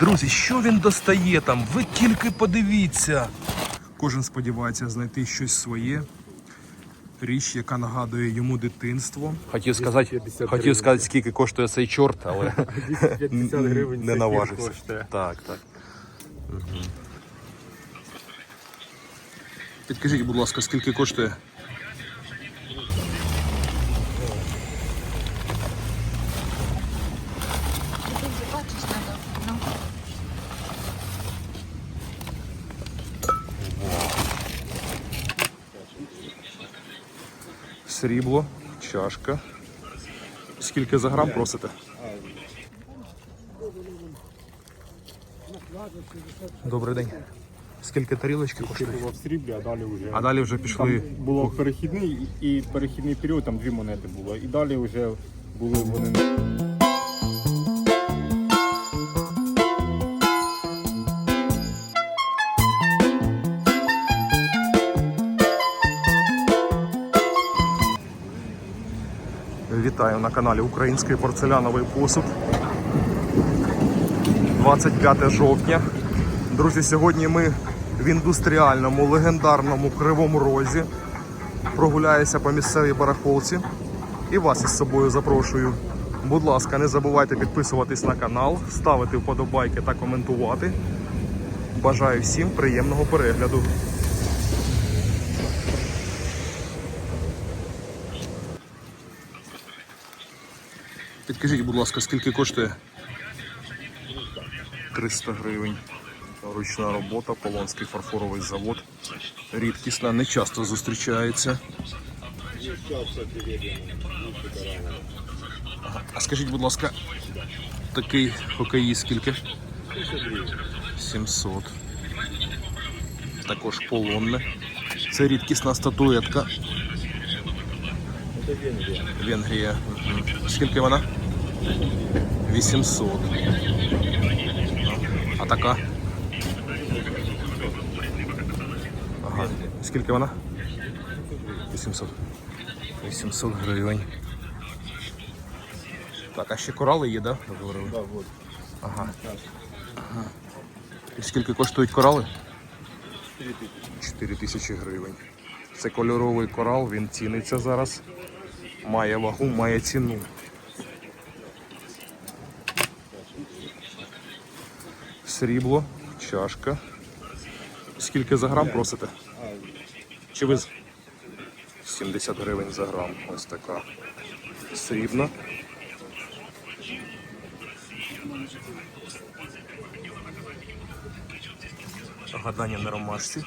Друзі, що він достає там? Ви тільки подивіться. Кожен сподівається знайти щось своє. Річ, яка нагадує йому дитинство. Хотів сказати, хотів сказати, скільки коштує цей чорт, але 250 гривень не наважився. коштує. Так, так. Мгм. Підкажіть, будь ласка, скільки коштує? Срібло, чашка. Скільки за грам просите? Добрий день. Скільки тарілочки коштує? Було в сріблі, а далі вже. А далі вже Там пішли. було перехідний і перехідний період, там дві монети було. І далі вже були вони. На каналі Український порцеляновий посуд. 25 жовтня. Друзі, сьогодні ми в індустріальному легендарному Кривому Розі. Прогуляюся по місцевій барахолці і вас із собою запрошую. Будь ласка, не забувайте підписуватись на канал, ставити вподобайки та коментувати. Бажаю всім приємного перегляду. Підкажіть, будь ласка, скільки коштує? 300 гривень. Ручна робота, Полонський фарфоровий завод. Рідкісна, не часто зустрічається. Ага. А скажіть, будь ласка, такий хокеїст скільки? 700. Також полонне. Це рідкісна статуетка. Венгрія. Скільки вона? 800. А така? Ага. Скільки вона? 800. 800 гривень. Так, а ще корали є, да? Ви говорили? Так, от. Ага. ага. І скільки коштують корали? 4 тисячі гривень. Це кольоровий корал, він ціниться зараз. Має вагу, має ціну. Срібло, чашка. Скільки за грам просите? Чи ви 70 гривень за грам. Ось така. Срібна. Гадання на ромашці.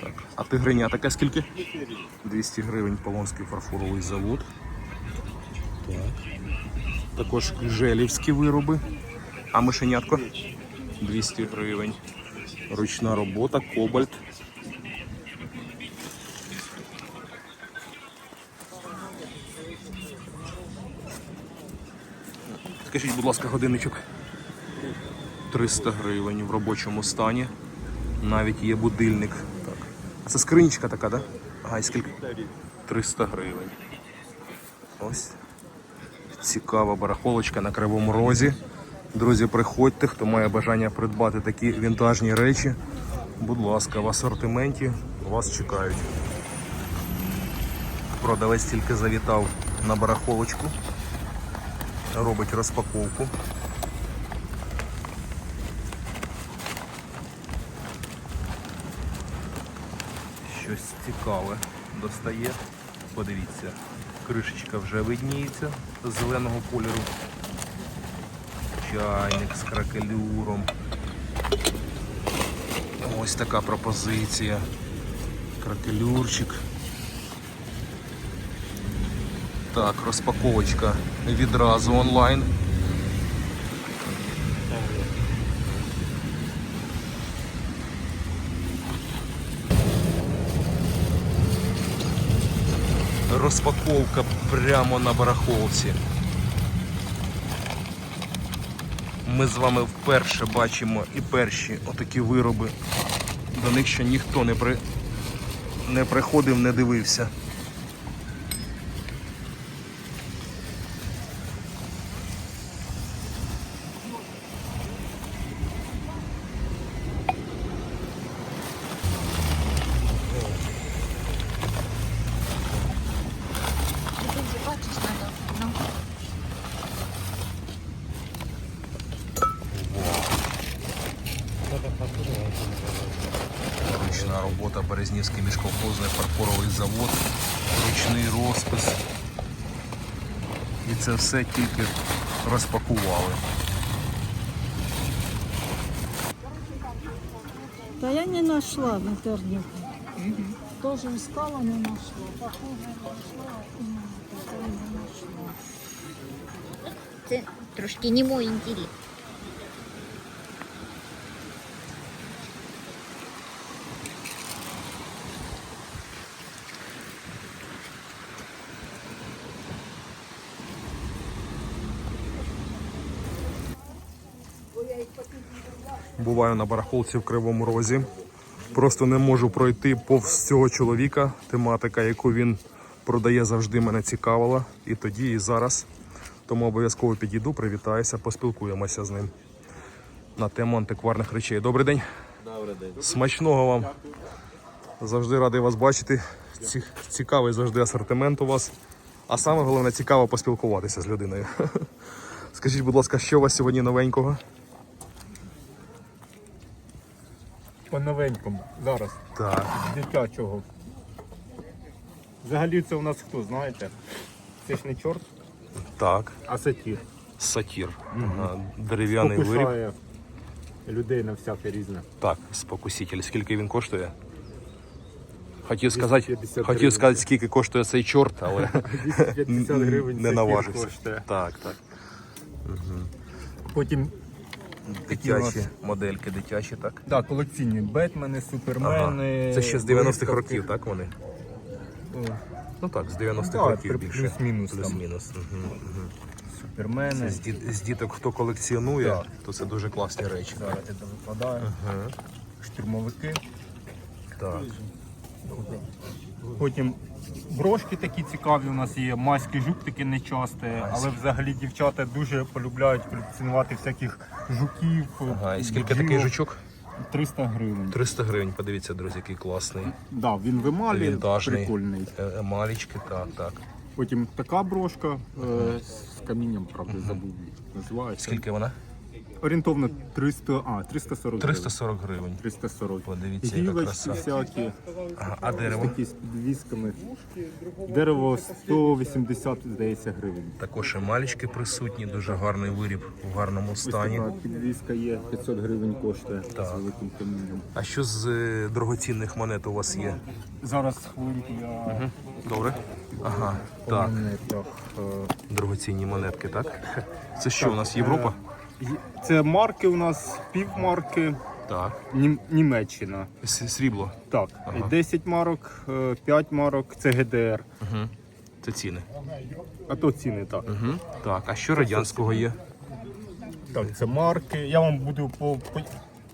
Так. А тигриня така скільки? 200 гривень Полонський фарфоровий завод. Так. Також желівські вироби. А мишенятко? 200 гривень. Ручна робота, кобальт. Скажіть, будь ласка, годинничок. 300 гривень в робочому стані. Навіть є будильник. Так. А це скринічка така, так? Да? Ага, і скільки? 300 гривень. Ось. Цікава барахолочка на кривому розі. Друзі, приходьте, хто має бажання придбати такі вінтажні речі. Будь ласка, в асортименті вас чекають. Продавець тільки завітав на барахолочку. Робить розпаковку. Щось цікаве достає. Подивіться, кришечка вже видніється зеленого кольору. Чайник з кракелюром. Ось така пропозиція. Кракелюрчик. Так, розпаковочка відразу онлайн. Розпаковка прямо на барахолці. Ми з вами вперше бачимо і перші отакі вироби. До них ще ніхто не, при... не приходив, не дивився. пошта, Березнівський міжколхозний фарфоровий завод, ручний розпис. І це все тільки розпакували. Та я не нашла в интернете. Тоже искала, не нашла. Похоже, нашла, не нашла. Це трошки не мой інтерес. Буваю на барахолці в Кривому Розі. Просто не можу пройти повз цього чоловіка. Тематика, яку він продає, завжди мене цікавила. І тоді, і зараз. Тому обов'язково підійду, привітаюся, поспілкуємося з ним на тему антикварних речей. Добрий день. Добрий день. Смачного вам. Завжди радий вас бачити. Ці- Цікавий завжди асортимент у вас. А саме головне цікаво поспілкуватися з людиною. Скажіть, будь ласка, що у вас сьогодні новенького? По новенькому. Зараз. Так. Дитячого. Взагалі це у нас хто, знаєте? Це ж не чорт, Так. а сатір. Сатір. Ага. Дерев'яний виріб. Покушає людей на всяке різне. Так, спокуситель. Скільки він коштує? Хотів сказати, 250 хотів гривень. сказати, скільки коштує цей чорт, але 250 гривень не сатір наважився. коштує. Так, так. Потім Дитячі модельки, дитячі, так. да, колекційні Бетмени, Супермени. Це ще з 90-х років, так вони? Ну так, з 90-х Так, років більше. плюс-мінус. Плюс-мінус. Мгм, мгм. Супермени. З, діт- з діток, хто колекціонує, Так. то це дуже класні речі. Зараз це викладаю. Ага. Штурмовики. Так. Потім брошки такі цікаві у нас є, майський жук таке нечасте, але взагалі дівчата дуже полюбляють колекціонувати всяких жуків. Ага, і скільки бджіл. такий жучок? 300 гривень. 300 гривень. Подивіться, друзі, який класний. Да, він в емалі, Вінтажний. прикольний. Е, Емалічки, так, так. Потім така брошка е, з камінням, правда, забув називається. Скільки вона? Орієнтовно 300, а, 340 гривень. 340 гривень. 340. Подивіться, яка Гілочки краса. всякі, Ага, а дерево? такі з підвісками. Дерево 180, здається, гривень. Також емалічки присутні, дуже гарний виріб в гарному Ось стані. така підвіска є, 500 гривень коштує Так. з великим камінням. А що з е, дорогоцінних монет у вас є? Зараз хвилинку я Добре. Ага, так. монетах. е, Дорогоцінні монетки, так? Це що у нас Європа? Це марки у нас, півмарки, Так. Нім- Німеччина. С- Срібло. Так, Ага. 10 марок, 5 марок це ГДР. Угу. Це ціни. А то ціни так. Угу. Так, а що радянського є? Так, це марки. Я вам буду по, по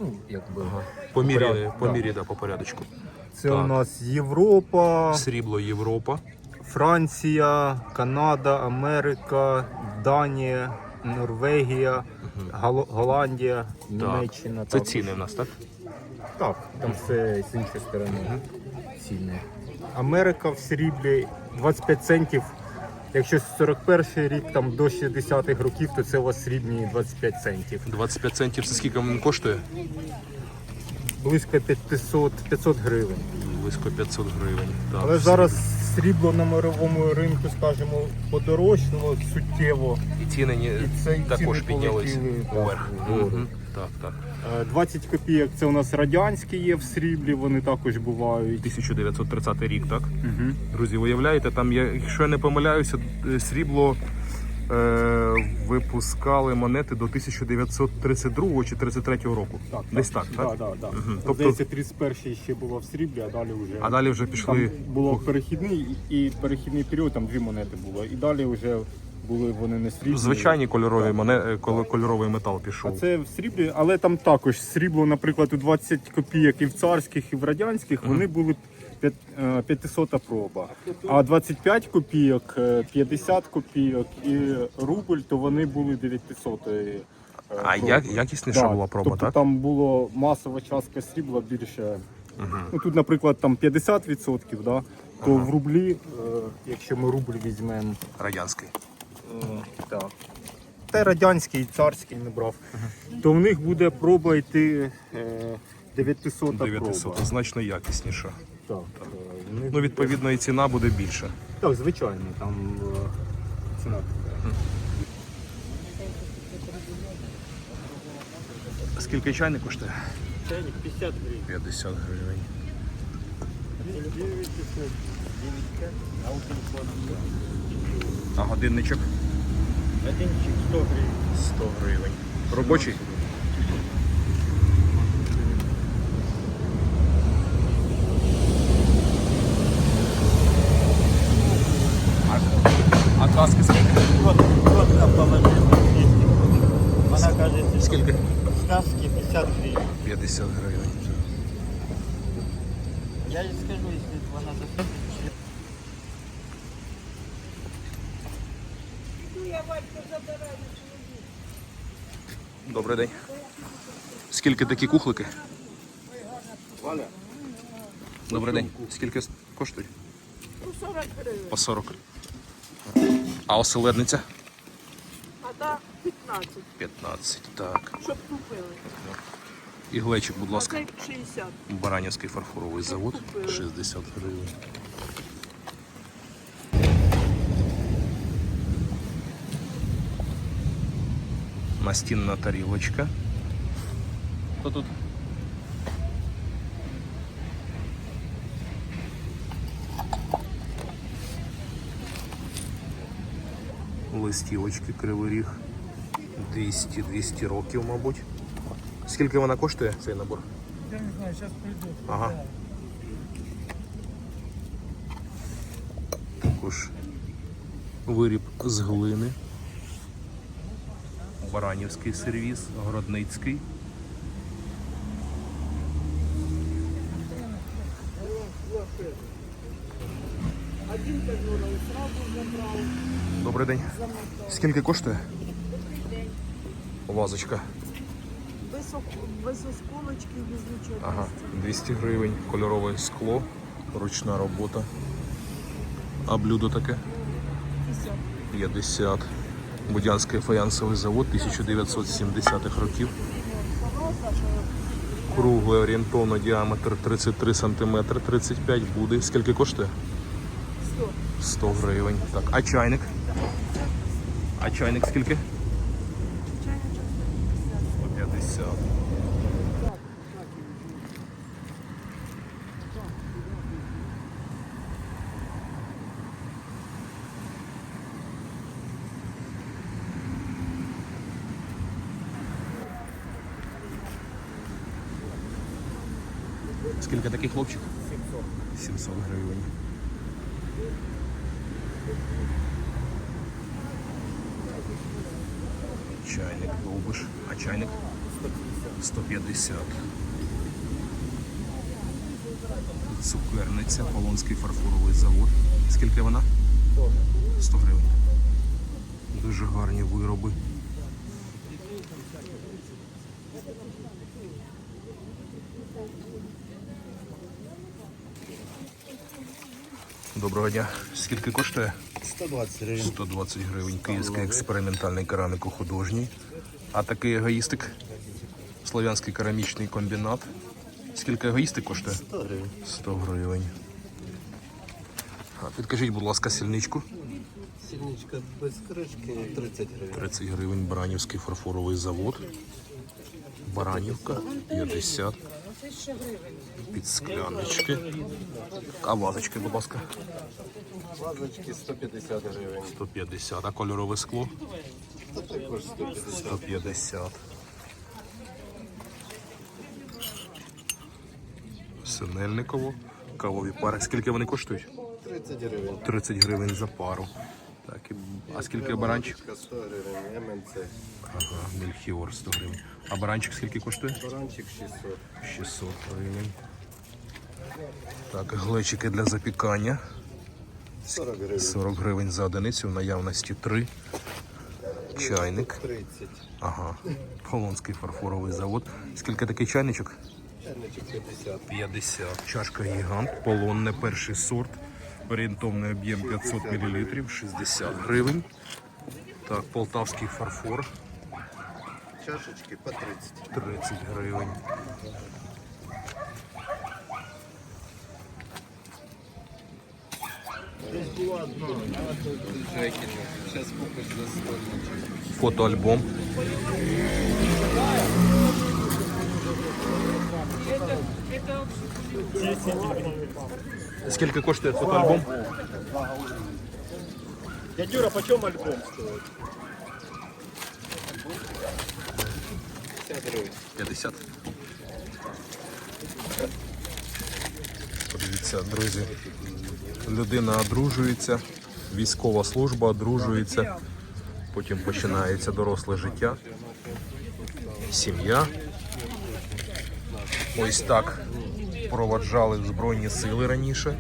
ну, якби. По мірі, Порядок, по да. мірі, да, по порядочку. Це Так. у нас Європа, Срібло Європа. Франція, Канада, Америка, Данія, Норвегія, Гало- Голландія, Німеччина. Це також. ціни в нас, так? Так, там все з іншої сторони ціни. Америка в сріблі 25 центів. Якщо 41 рік там до 60-х років, то це у вас срібні 25 центів. 25 центів це скільки він коштує? Близько 500, 500 гривень. Близько 500 гривень. Так, Але зараз срібло на мировому ринку, скажімо, подорожчало суттєво. І ціни ні- І це також піднялись полетіли, так, вверх. Так, так. Е, 20 копійок це у нас радянські є в сріблі, вони також бувають. 1930 рік, так? Угу. Друзі, уявляєте, там, я- якщо я не помиляюся, е, срібло е, випускали монети до 1932 чи 33 року. Так, Десь так, так? Да, да, да. Мгм. Тобто- Здається, 31 ще було в сріблі, а далі вже. А далі вже Там пішли. було перехідний і перехідний період, там дві монети було. І далі вже були вони не срібні. Звичайні кольорові моне... коли кольоровий метал А пішов. це в сріблі, але там також срібло, наприклад, у 20 копійок і в царських, і в радянських, вони були 500 проба. А 25 копійок, е, 50 копійок і рубль, то вони були 900 е, А проби. як, якісніша Да, була проба, тобто так? там було масова частка срібла більше. Ну, тут, наприклад, там 50%, да, то в рублі, е, якщо ми рубль візьмемо, Радянський. Е, Так. Та радянський, і царський не брав. То в них буде проба йти е, 900 900, проба. значно якісніша. Так, е, вони- Ну, відповідно, і ціна буде більша. так, звичайно, там е, ціна така. Скільки чайник коштує? Чайник 50 гривень. 50 гривень. А годинничок? Одинчик 100 гривень. 100 гривень. Робочий? 150 гривень. Я їй скажу, якщо вона захоче. Ну, Добрий день. Скільки такі кухлики? Валя. Добрий день. Скільки коштує? Ну, По 40 гривень. По 40. А оселедниця? А та 15. 15, так. Щоб купили. І глечик, будь А ласка. цей 60. Баранівський фарфоровий завод. 60 гривень. Настінна тарілочка. Хто тут? Листівочки Кривий Ріг. 200-200 років, мабуть. Скільки вона коштує, цей набор? Я не знаю, зараз прийду. Ага. Також виріб з глини. Баранівський сервіс, Городницький. Добрий день. Скільки коштує? Вазочка. Без, без осколочки, без нічого. Ага, 200 гривень, кольорове скло, ручна робота. А блюдо таке? 50. Будянський фаянсовий завод 1970-х років. Круглий орієнтовно діаметр 33 см, 35 буде. Скільки коштує? 100. 100 гривень. Так, а чайник? А чайник скільки? 150. Скільки такий хлопчик? 700. 700 гривень. Чайник довбиш. А чайник? 150. Цукерниця, Полонський фарфоровий завод. Скільки вона? 100 гривень. Дуже гарні вироби. Доброго дня. Скільки коштує? 120 гривень. 120 гривень. Київський експериментальний кераміко-художній. А такий егоїстик? Слов'янський керамічний комбінат. Скільки егоїстик коштує? 100 гривень. 100 гривень. А підкажіть, будь ласка, сільничку. Сільничка без кришки 30 гривень. 30 гривень. Баранівський фарфоровий завод. Баранівка 50. Під скляночки. А вазочки, будь ласка. Вазочки 150 гривень. 150. А кольорове скло? Також 150. 150. Синельниково. Кавові пари. Скільки вони коштують? 30 гривень. 30 гривень за пару. Так, і... А скільки баранчик? Вазочка 100 гривень. МНЦ. Ага, мельхіор 100 гривень. А баранчик скільки коштує? Баранчик 600. 600 гривень. Так, глечики для запікання. 40 гривень. 40 гривень за одиницю, в наявності 3. Чайник. 30. Ага. Полонський фарфоровий завод. Скільки такий чайничок? Чайничок 50. 50. Чашка гігант, полонне перший сорт. Орієнтовний об'єм 500 мл, 60 гривень. Так, полтавський фарфор. Чашечки по 30. 30 гривень. Фотоальбом. Скільки коштує фотоальбом? Дядюра, по чому альбом стоїть? 50. Подивіться, друзі. Людина одружується, військова служба одружується, потім починається доросле життя, сім'я. Ось так проваджали Збройні сили раніше.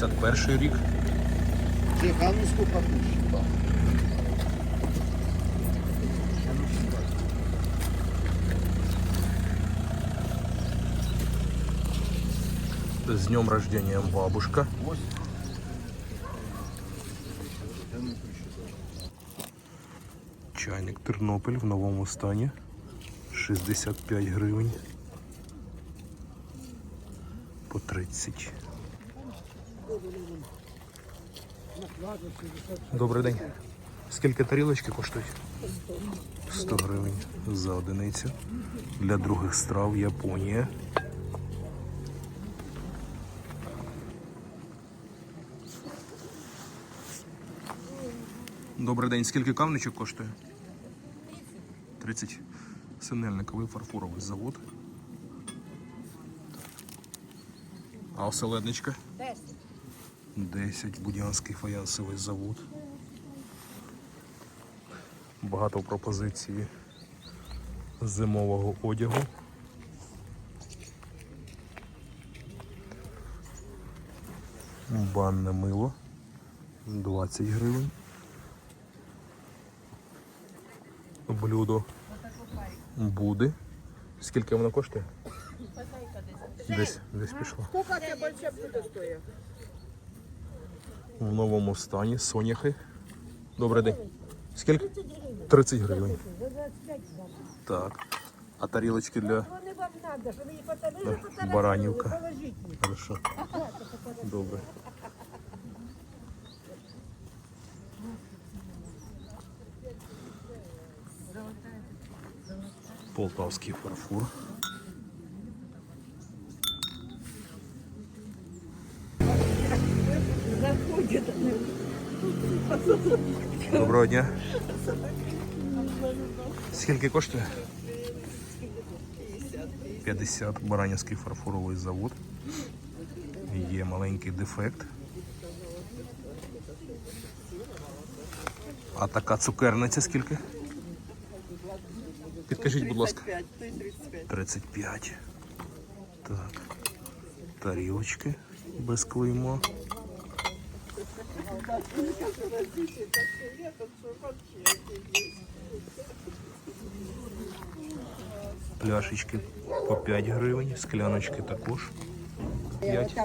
51 рік. С днем рождения, бабушка. Чайник Тернопіль в новому стані. 65 гривень. По 30. Добрий день. Скільки тарілочки коштують? 100 гривень за одиницю. Для других страв Японія. Добрий день. Скільки кавничок коштує? 30. Синельниковий фарфоровий завод. А оселедничка? 10. 10. Будянський фаянсовий завод. Багато пропозицій зимового одягу. Банне мило 20 гривень. Блюдо буде. Скільки воно коштує? Десь, десь пішло. В новому стані соняхи. Добрий день. Скільки? 30 гривень. Так. А тарілочки для баранівка. Хорошо. Добре. Полтавський фарфор. Доброго дня. Скільки коштує? 50 Баранівський фарфоровий завод. Є маленький дефект. А така цукерниця скільки? Підкажіть, будь ласка. 35. Так. Тарілочки без клейма. Пляшечки по 5 гривень, скляночки також. 5.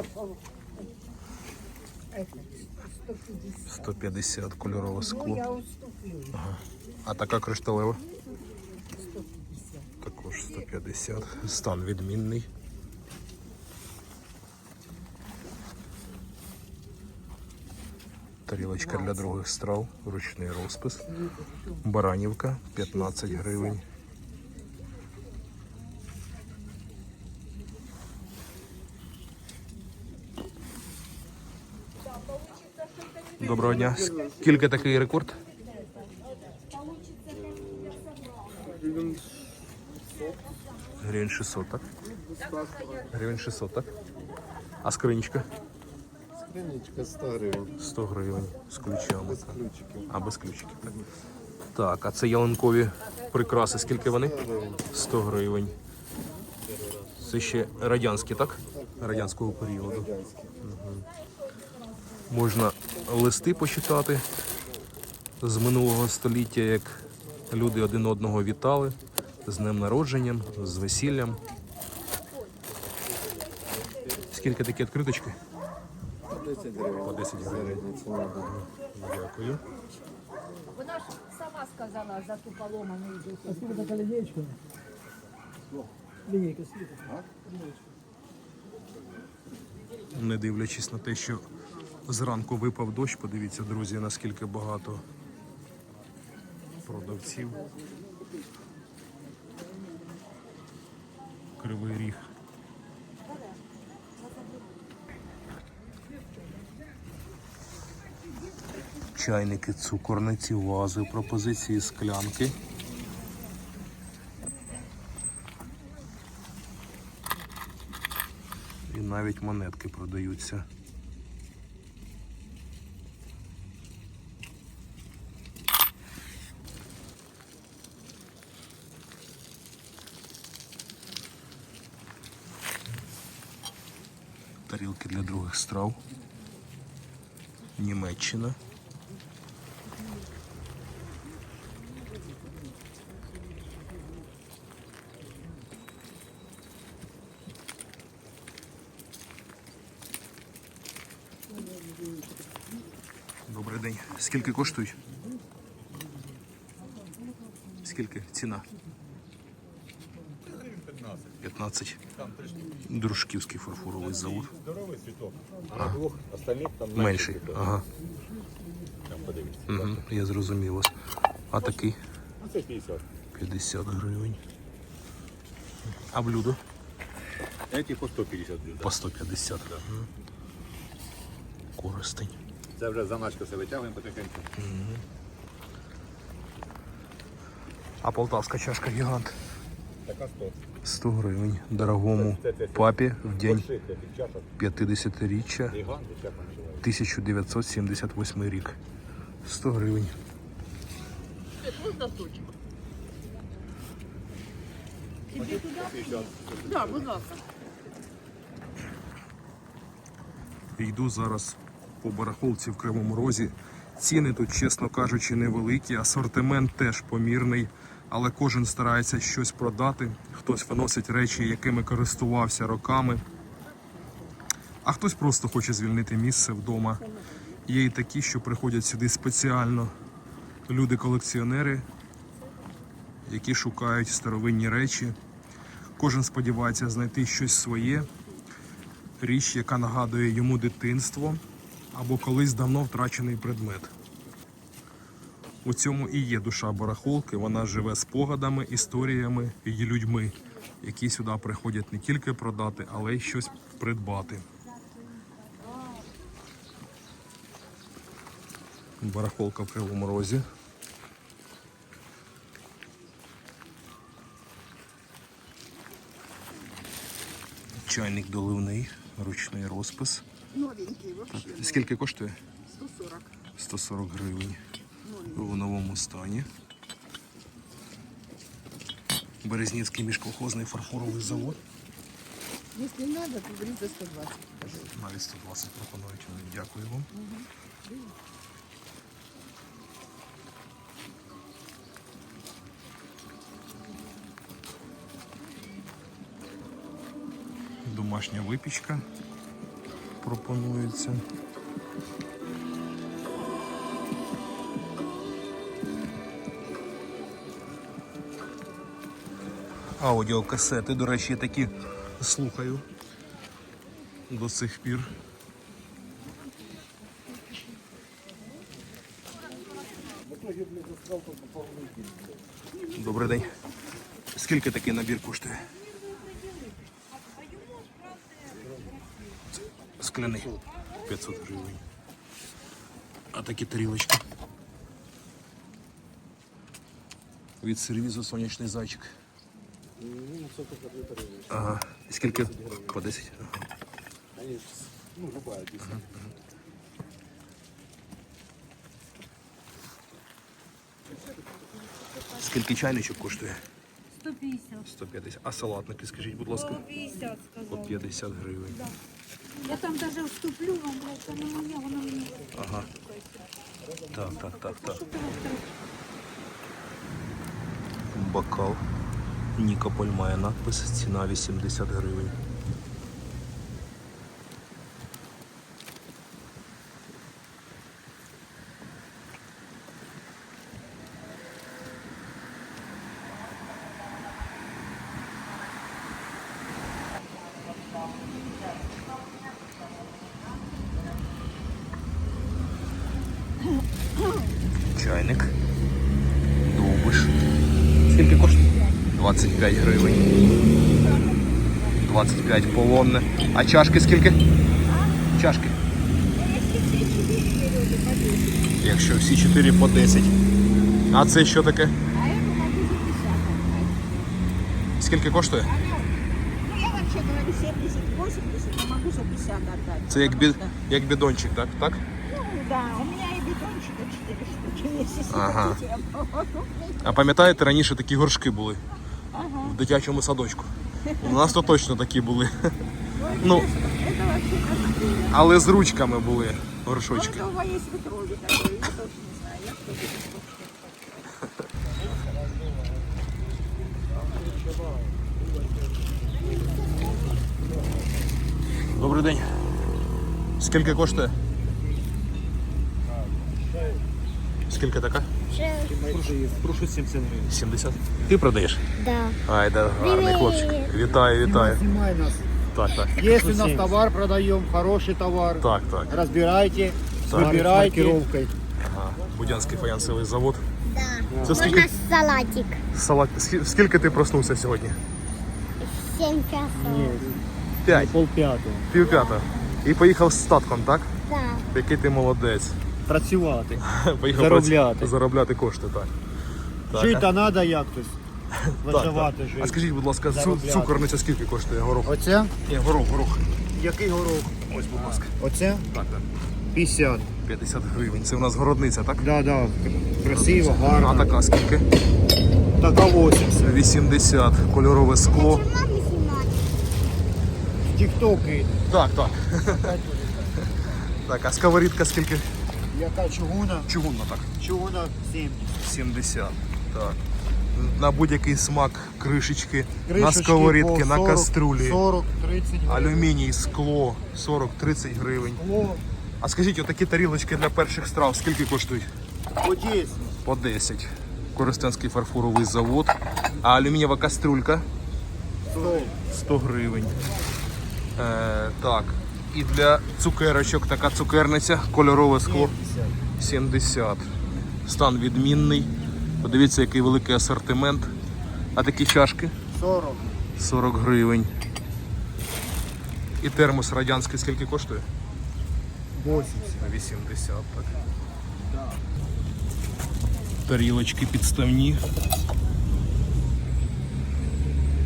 150 кольорове скло. Ага. А така кришталева? Також 150. Стан відмінний. Тарілочка для других страв, ручний розпис. Баранівка 15 гривень. Доброго дня. Скільки такий рекорд? Гривень 600, так? Гривень 600, так? А скринічка? Скриничка 100 гривень. 100 гривень з ключами. Без ключиків. А, без ключиків, так. Так, а це ялинкові прикраси. Скільки вони? 100 гривень. Це ще радянські, так? Радянського періоду. Мгм. Можна листи почитати з минулого століття, як Люди один одного вітали з днем народженням, з весіллям. Скільки такі відкриточки? 10 гривень. По 10 гривень. Дякую. Вона ж сама сказала за ту поломану йду. А сколько такая линеечка? Линейка сколько? Не дивлячись на те, що зранку випав дощ, подивіться, друзі, наскільки багато продавців. Кривий ріг. Чайники, цукорниці, вази, пропозиції склянки. І навіть монетки продаються. Тарілки для других страв. Німеччина. Добрий день. Скільки коштують? Скільки ціна? 15. Дружківський фарфоровий завод. Здоровий світок. А двох остальних там Менший. Ага. Угу, я зрозумів вас. А такий? Це 50. 50 гривень. А блюдо? Эти по 150 блюд. По 150. Мгм. Користень. Це вже заначка все витягуємо потихеньку. А полтавська чашка гігант. Така 100. 100 гривень. Дорогому папі в день Шити тих чашок. 50-річчя Гіганти, як вони називають. 1978 рік. 100 гривень. Йду зараз по барахолці в Кривому Розі. Ціни тут, чесно кажучи, невеликі, асортимент теж помірний, але кожен старається щось продати. Хтось виносить речі, якими користувався роками, а хтось просто хоче звільнити місце вдома. Є і такі, що приходять сюди спеціально. Люди-колекціонери, які шукають старовинні речі. Кожен сподівається знайти щось своє, річ, яка нагадує йому дитинство або колись давно втрачений предмет. У цьому і є душа барахолки. Вона живе спогадами, історіями і людьми, які сюди приходять не тільки продати, але й щось придбати. Барахолка в Кривому Розі. Чайник доливний, ручний розпис. Новенький вообще. Скільки коштує? 140. 140 гривень. У новому стані. Березнівський міжколхозний фарфоровий завод. Если надо, то говорит за 120. Навіть 120 пропонують. Дякую вам. Домашня випічка Пропонується. Аудіокасети, до речі, такі слухаю до сих пір. Добрий день. Скільки такий набір коштує? Скляний. 500 гривень. А такі тарілочки. Від сервізу сонячний зайчик. Ага. І Скільки? По 10? Ага. Скільки чайничок коштує? 150. 150. А салатники, скажіть, будь ласка, 150 по 50 гривень. Я там даже вступлю, вам просто на мене, воно мені. Ага. Так, так, так, так. бокал. Нікополь має надпис, ціна 80 гривень. Чайник. Довбиш. Скільки коштує? 25 гривень. 25 полонне. А чашки скільки? Чашки. Якщо всі 4 по 10. А це що таке? Скільки коштує? Ну, я вообще говорю 70-80, но могу за 50 отдать. Це як, бі... як бідончик, так? так? Ну, да, у меня и бетончика 4 штуки если Ага. хотите, я помогу. А пам'ятаєте, раніше такі горшки були в дитячому садочку. У нас то точно такі були. Ну, але з ручками були горшочки. Может, у вас есть в Петрове я точно не знаю. Добрий день. Скільки коштує? Скільки така? Прошу 70 гривень. 70. Ти продаєш? Да. Ай, да, гарний хлопчик. Вітаю, вітаю. Снимай нас. Так, так. Если у нас товар продаем, хороший товар, Так, так. разбирайте, Так. выбирайте. Ага. Будянський фаянсовий завод. Да. Це У скільки? нас салатик. Салат. Скі- Скільки ти проснувся сьогодні? 7 часов. П'ять. Пол п'ятого. Пів п'ята. І поїхав з статком, так? Да. Який ти молодець. Працювати. Поїхав Заробляти. праці- заробляти кошти, так. так. Жити треба як хтось. Так, Виживати жити. А скажіть, будь ласка, цу- Заробляти. цукорниця скільки коштує горох? Оце? Ні, горох, горох. Який горох? Ось, будь ласка. Оце? Так, так. 50. 50 гривень. Це у нас городниця, так? Да, да. Красиво, А гарно. така скільки? Така 80. 80. Кольорове скло. Тіктоки. Так, так. Так, а сковорідка скільки? Яка чугуна? Чугунна так. Чугуна 70. 70. Так. На будь-який смак кришечки, на Кришечки сковорідки, по на 40, каструлі. 40, 30 гривень. Алюміній, скло 40-30 гривень. Скло А скажіть, отакі тарілочки для перших страв скільки коштують? по 10. По 10. Коростенський фарфоровий завод. А алюмінієва каструлька 100. 100 гривень. Е, так. І для цукерочок така цукерниця, кольорове скло 70. Стан відмінний. Подивіться, який великий асортимент. А такі чашки 40. 40 гривень. І термос радянський скільки коштує? 80. 80, так. Тарілочки підставні.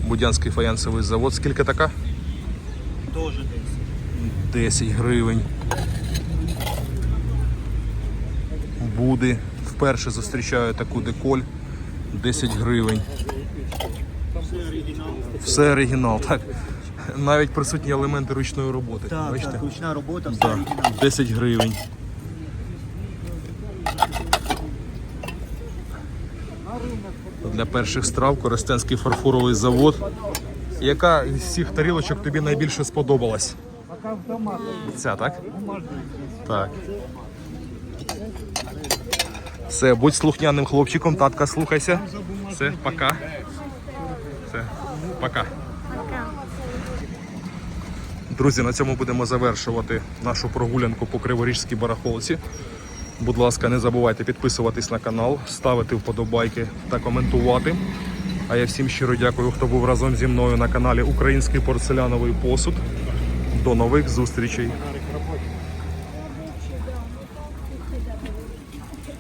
Будянський фаянсовий завод. Скільки така? Тоже 10. 10 гривень. Буди. Вперше зустрічаю таку деколь. 10 гривень. Все оригінал, так. Навіть присутні елементи ручної роботи. Так, Бачите? так, ручна робота, все Да. оригінал. 10 гривень. Для перших страв Коростенський фарфоровий завод. Яка із всіх тарілочок тобі найбільше сподобалась? Ця, так? Так. Все, будь слухняним хлопчиком, татка, слухайся. Все, пока. Все, пока. Друзі, на цьому будемо завершувати нашу прогулянку по Криворіжській барахолці. Будь ласка, не забувайте підписуватись на канал, ставити вподобайки та коментувати. А я всім щиро дякую, хто був разом зі мною на каналі Український порцеляновий посуд. До нових зустрічей!